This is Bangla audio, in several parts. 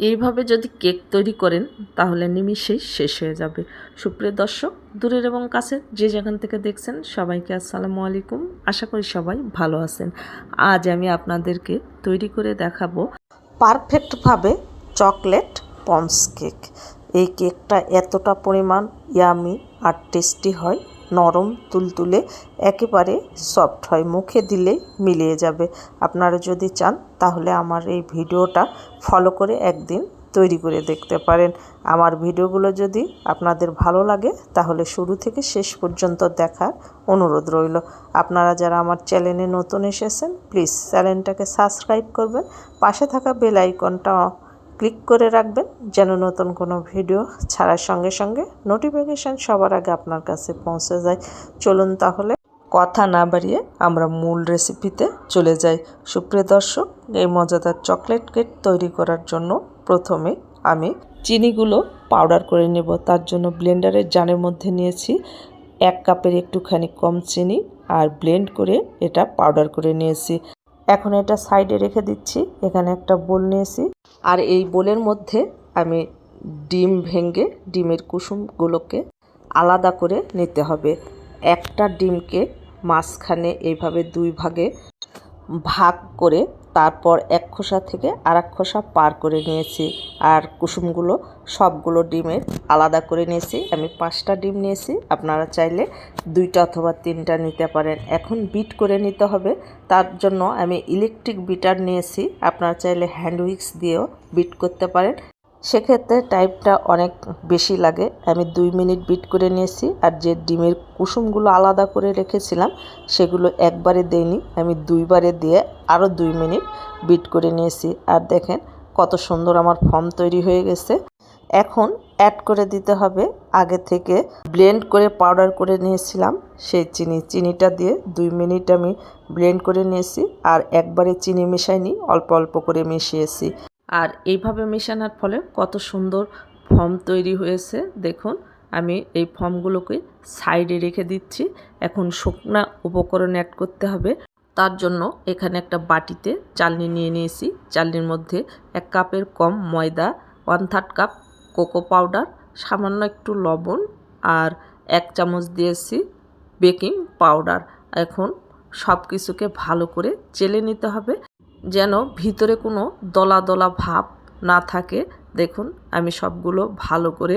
এইভাবে যদি কেক তৈরি করেন, তাহলে নিমিষেই শেষ হয়ে যাবে। সুপ্রিয় দর্শক, দূরের এবং কাছের যে যেখান থেকে দেখছেন, সবাইকে আসসালামু আলাইকুম। আশা করি সবাই ভালো আছেন। আজ আমি আপনাদেরকে তৈরি করে দেখাবো পারফেক্টভাবে চকলেট পন্স কেক। এই কেকটা এতটা পরিমাণ ইয়ামি আর টেস্টি হয়। নরম, তুলতুলে, একেবারে সফট হয়। মুখে দিলে মিলিয়ে যাবে। আপনারা যদি চান, তাহলে আমার এই ভিডিওটা ফলো করে একদিন তৈরি করে দেখতে পারেন। আমার ভিডিওগুলো যদি আপনাদের ভালো লাগে, তাহলে শুরু থেকে শেষ পর্যন্ত দেখার অনুরোধ রইল। আপনারা যারা আমার চ্যানেলে নতুন এসেছেন প্লিজ চ্যানেলটাকে সাবস্ক্রাইব করবেন। পাশে থাকা বেল আইকনটা ক্লিক করে রাখবেন যেন নতুন কোনো ভিডিও ছাড়ার সঙ্গে সঙ্গে নোটিফিকেশান সবার আগে আপনার কাছে পৌঁছে যায়। চলুন তাহলে কথা না বাড়িয়ে আমরা মূল রেসিপিতে চলে যাই। সুপ্রিয় দর্শক, এই মজাদার চকলেট কেক তৈরি করার জন্য প্রথমে আমি চিনিগুলো পাউডার করে নেব। তার জন্য ব্লেন্ডারের জানের মধ্যে নিয়েছি এক কাপের একটুখানি কম চিনি আর ব্লেন্ড করে এটা পাউডার করে নিয়েছি। এখন এটা সাইডে রেখে দিচ্ছি, এখানে একটা বোল নিয়েছি। আর এই বোলের মধ্যে আমি ডিম ভেঙে ডিমের কুসুমগুলোকে আলাদা করে নিতে হবে। একটা ডিমকে মাঝখানে এইভাবে দুই ভাগে ভাগ করে তারপর এক খোসা থেকে আর এক খোসা পার করে নিয়েছি। আর কুসুমগুলো সবগুলো ডিমের আলাদা করে নিয়েছি। আমি পাঁচটা ডিম নিয়েছি। আপনারা চাইলে দুইটা অথবা তিনটা নিতে পারেন। এখন বিট করে নিতে হবে। তার জন্য আমি ইলেকট্রিক বিটার নিয়েছি। আপনারা চাইলে হ্যান্ড উইক্স দিয়েও বিট করতে পারেন। সেক্ষেত্রে টাইমটা অনেক বেশি লাগে। আমি দুই মিনিট বিট করে নিয়েছি আর যে ডিমের কুসুমগুলো আলাদা করে রেখেছিলাম, সেগুলো একবারে দেইনি। আমি দুইবারে দিয়ে আরও দুই মিনিট বিট করে নিয়েছি। আর দেখেন কত সুন্দর আমার ফর্ম তৈরি হয়ে গেছে। এখন অ্যাড করে দিতে হবে। আগে থেকে ব্লেন্ড করে পাউডার করে নিয়েছিলাম, সেই চিনি, চিনিটা দিয়ে দুই মিনিট আমি ব্লেন্ড করে নিয়েছি। আর একবারে চিনি মেশাইনি, অল্প অল্প করে মিশিয়েছি। আর এইভাবে মেশানোর ফলে কত সুন্দর ফর্ম তৈরি হয়েছে। দেখুন, আমি এই ফর্মগুলোকে সাইডে রেখে দিচ্ছি। এখন শুকনা উপকরণ অ্যাড করতে হবে। তার জন্য এখানে একটা বাটিতে চালনি নিয়ে নিয়েছি। চালনির মধ্যে এক কাপের কম ময়দা one third cup cocoa powder সামান্য একটু লবণ আর এক চামচ দিয়েছি বেকিং পাউডার এখন সব কিছুকে ভালো করে চেলে নিতে হবে। যেন ভিতরে কোনো দলা দলা ভাব না থাকে। দেখুন, আমি সবগুলো ভালো করে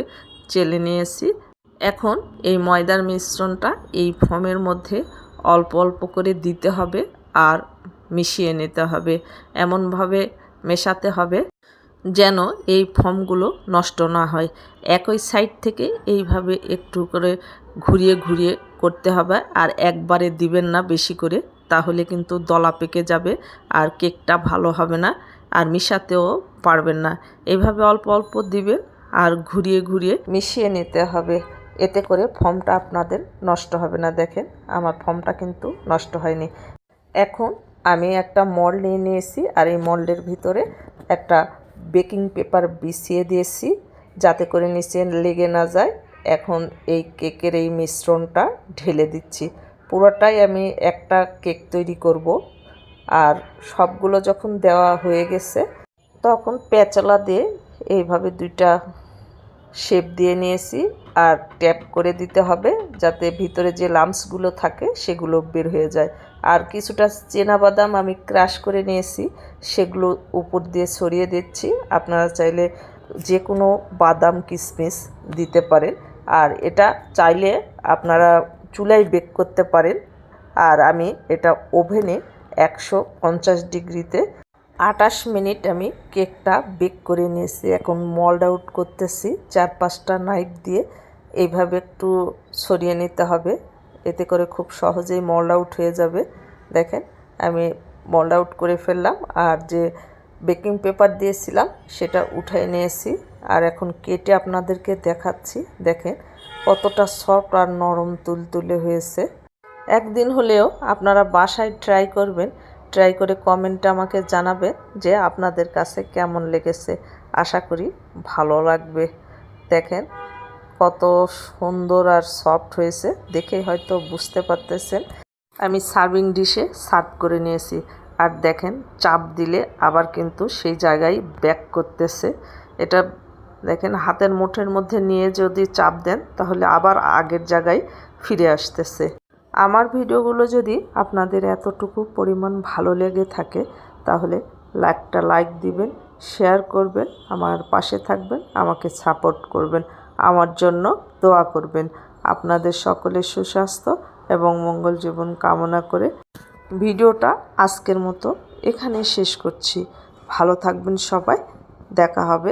চেলে নিয়েছি। এখন এই ময়দার মিশ্রণটা এই ফর্মের মধ্যে অল্প অল্প করে দিতে হবে আর মিশিয়ে নিতে হবে। এমনভাবে মেশাতে হবে যেন এই ফর্মগুলো নষ্ট না হয়। একই সাইড থেকে এইভাবে একটু করে ঘুরিয়ে ঘুরিয়ে করতে হবে আর একবারে দিবেন না বেশি করে। তাহলে কিন্তু দলা পেকে যাবে আর কেকটা ভালো হবে না আর মিশাতেও পারবেন না। এইভাবে অল্প অল্প দিবেন আর ঘুরিয়ে ঘুরিয়ে মিশিয়ে নিতে হবে। এতে করে ফর্মটা আপনাদের নষ্ট হবে না দেখেন, আমার ফর্মটা কিন্তু নষ্ট হয়নি। এখন আমি একটা মল নিয়ে নিয়েছি আর এই মল্ডের ভিতরে একটা বেকিং পেপার বিছিয়ে দিয়েছি যাতে করে নিচে লেগে না যায়। এখন এই কেকের এই মিশ্রণটা ঢেলে দিচ্ছি। পুরোটাই আমি একটা কেক তৈরি করব। আর সবগুলো যখন দেওয়া হয়ে গেছে, তখন পেঁচালা দিয়ে এইভাবে দুইটা শেপ দিয়ে নিয়েছি আর ট্যাপ করে দিতে হবে যাতে ভিতরে যে লামসগুলো থাকে সেগুলো বের হয়ে যায়। আর কিছুটা বাদাম আমি ক্রাশ করে নিয়েছি, সেগুলো উপর দিয়ে ছড়িয়ে দিচ্ছি। আপনারা চাইলে যে কোনো বাদাম কিশমিশ দিতে পারেন। আর এটা চাইলে আপনারা চুলায় বেক করতে পারেন। আর আমি এটা ওভেনে একশো পঞ্চাশ ডিগ্রিতে আটাশ মিনিট আমি কেকটা বেক করে নিয়েছি। এখন মল্ড আউট করতেছি চার পাঁচটা নাইফ দিয়ে। এইভাবে একটু সরিয়ে নিতে হবে। এতে করে খুব সহজেই মল্ড আউট হয়ে যাবে। দেখেন, আমি মল্ড আউট করে ফেললাম। আর যে বেকিং পেপার দিয়েছিলাম, সেটা উঠাই নিয়েছি। আর এখন কেটে আপনাদেরকে দেখাচ্ছি, দেখেন কতটা সফট আর নরম তুলতুলে হয়েছে। একদিন হলেও আপনারা বাসায় ট্রাই করবেন ট্রাই করে কমেন্টে আমাকে জানাবেন যে আপনাদের কাছে কেমন লেগেছে। আশা করি ভালো লাগবে। দেখেন কত সুন্দর আর সফট হয়েছে, দেখে হয়তো বুঝতে পারতেছেন। আমি সার্ভিং ডিশে সার্ভ করে নিয়েছি। আর দেখেন চাপ দিলে আবার কিন্তু সেই জায়গায় ব্যাক করতেছে। এটা দেখেন, হাতের মুঠের মধ্যে নিয়ে যদি চাপ দেন, তাহলে আবার আগের জায়গায় ফিরে আসতেছে। আমার ভিডিওগুলো যদি আপনাদের এতটুকু পরিমাণ ভালো লেগে থাকে, তাহলে লাইকটা লাইক দিবেন, শেয়ার করবেন, আমার পাশে থাকবেন, আমাকে সাপোর্ট করবেন, আমার জন্য দোয়া করবেন। আপনাদের সকলের সুস্বাস্থ্য এবং মঙ্গল জীবন কামনা করে ভিডিওটা আজকের মতো এখানে শেষ করছি। ভালো থাকবেন সবাই, দেখা হবে